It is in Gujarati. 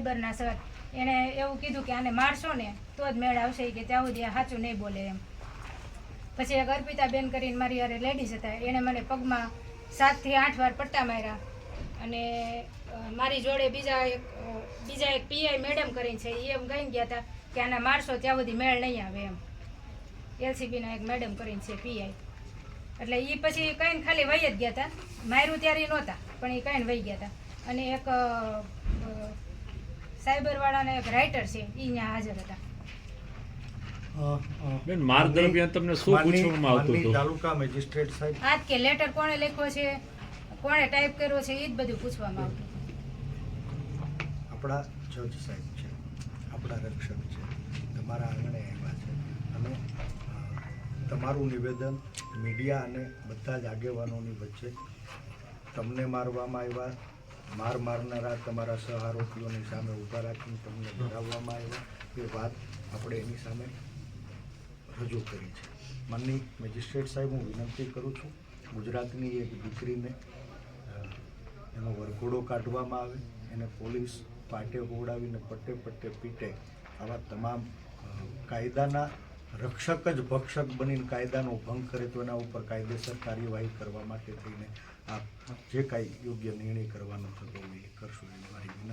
સાયબરના સર એણે એવું કીધું કે આને મારશો ને, તો જ મેળ આવશે કે ત્યાં સુધી સાચું નહીં બોલે એમ. પછી એક અર્પિતાબેન કરીને મારી હારે લેડીઝ હતા એણે મને પગમાં સાતથી આઠ વાર પટ્ટા માર્યા. અને મારી જોડે બીજા એક બીજા એક પીઆઈ મેડમ કરીને છે એ એમ કહી ગયા હતા કે આના મારશો ત્યાં સુધી મેળ નહીં આવે એમ. એલસીબીના એક મેડમ કરીને છે પીઆઈ. એટલે એ પછી કંઈને ખાલી વહી જ ગયા હતા માર્યું ત્યારે નહોતા, પણ એ કંઈને વહી ગયા હતા અને એક સાયબરવાળાના એક રાઇટર છે એ અહીંયા હાજર હતા. બેન માર દરમિયાન તમને શું પૂછવામાં આવતું હતું? તાલુકા મેજિસ્ટ્રેટ સાહેબ. આજ કે લેટર કોણે લખ્યો છે કોણે ટાઈપ કર્યો છે એ જ બધું પૂછવામાં આવતું. આપણા જજ સાહેબ છે આપણા રક્ષક છે તમારા આંગણે આવ્યા છે. અને તમારું નિવેદન મીડિયા અને બધા જ આગેવાનોની વચ્ચે તમને મારવામાં આવ્યા. માર મારનારા તમારા સહારોપીઓની સામે ઊભા રાખીને તમને ડરાવવામાં આવ્યા. એ વાત આપણે એની સામે રજૂ કરી છે. માનની મેજિસ્ટ્રેટ સાહેબ, હું વિનંતી કરું છું, ગુજરાતની એક દીકરીને એનો વરઘોડો કાઢવામાં આવે, એને પોલીસ પાટે હોવડાવીને પટ્ટે પટ્ટે પીટે આવા તમામ કાયદાના રક્ષક જ ભક્ષક બનીને કાયદાનો ભંગ કરે તો એના ઉપર કાયદેસર કાર્યવાહી કરવા માટે થઈને આપ જે કાંઈ યોગ્ય નિર્ણય કરવાનો થતો હોય એ કરશો એની મારી